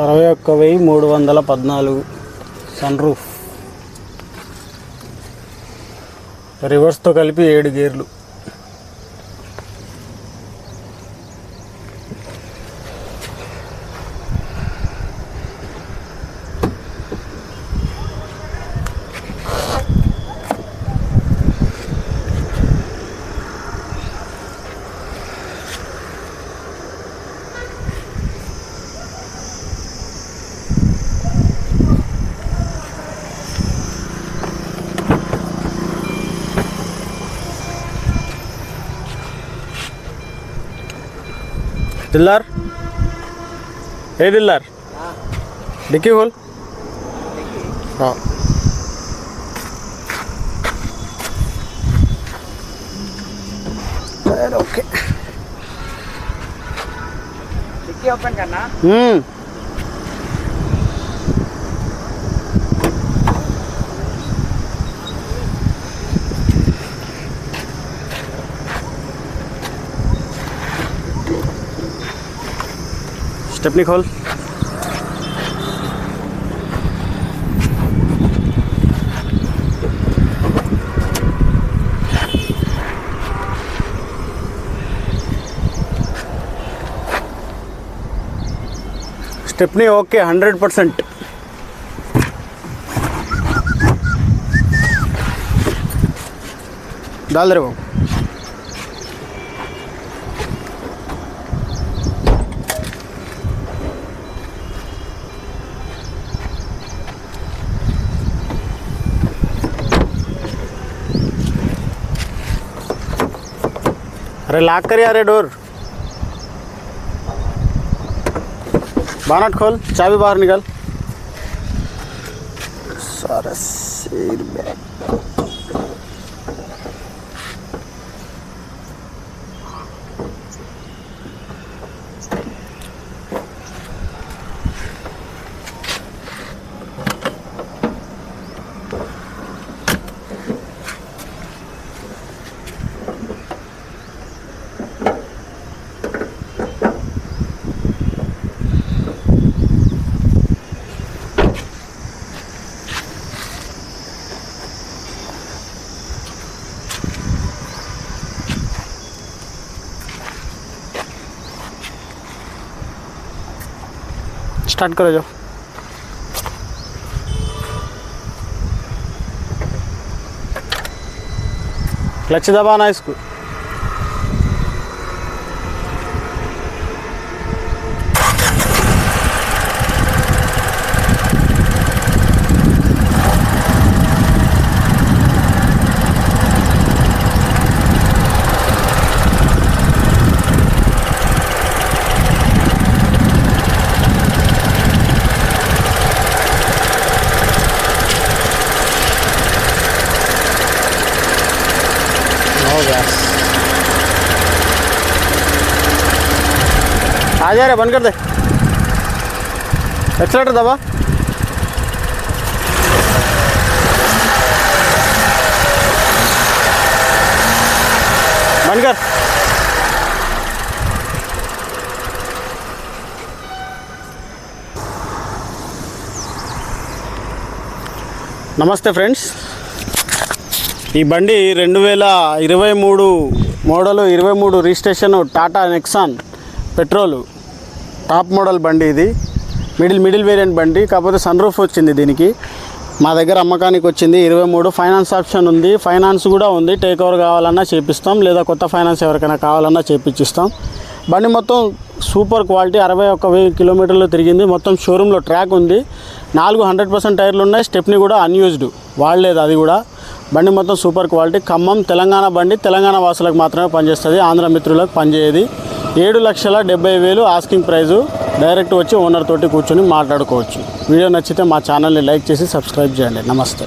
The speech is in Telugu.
అరవై ఒక్క వెయ్యి మూడు వందల పద్నాలుగు. Sun roof. రివర్స్తో కలిపి ఏడు గేర్లు. दिल्लार ए दिल्लार देखी खोल हाँ ओके ओपन करना हम्म स्टेपनी खोल। स्टेपनी ओके हंड्रेड परसेंट डाल दे वो अरे लाक कर यार डोर। बानट खोल चाबी बाहर निकल। सारा सिर बैग। स्टार्ट करो जाओ क्लच दबाना इसको। आ जा रहे बंद कर दे एक्सलेटर दबा बंद कर నమస్తే ఫ్రెండ్స్ ఈ బండి రెండు వేల ఇరవై మూడు మోడల్ ఇరవై మూడు registration Tata Nexon petrol top model బండి ఇది. మిడిల్ మిడిల్ వేరియంట్ బండి. కాకపోతే సన్ రూఫ్ వచ్చింది దీనికి. మా దగ్గర అమ్మకానికి వచ్చింది ఇరవై మూడు. ఫైనాన్స్ ఆప్షన్ ఉంది. ఫైనాన్స్ కూడా ఉంది. టేక్ ఓవర్ కావాలన్నా చేపిస్తాం. లేదా కొత్త ఫైనాన్స్ ఎవరికైనా కావాలన్నా చేపించిస్తాం బండి మొత్తం సూపర్ క్వాలిటీ. అరవై ఒక్క వెయ్యి కిలోమీటర్లు తిరిగింది. మొత్తం షోరూంలో ట్రాక్ ఉంది. నాలుగు హండ్రెడ్ పర్సెంట్ టైర్లు ఉన్నాయి. స్టెప్ని కూడా అన్యూజ్డ్ వాడలేదు అది కూడా. బండి మొత్తం సూపర్ క్వాలిటీ. ఖమ్మం తెలంగాణ బండి. తెలంగాణ వాసులకు మాత్రమే పనిచేస్తుంది. ఆంధ్ర మిత్రులకు పనిచేయదు. ఏడు లక్షల డెబ్బై వేలు ఆస్కింగ్ ప్రైజు డైరెక్ట్ వచ్చి ఓనర్ తోటి కూర్చొని మాట్లాడుకోవచ్చు. వీడియో నచ్చితే మా ఛానల్ని లైక్ చేసి సబ్స్క్రైబ్ చేయండి. నమస్తే.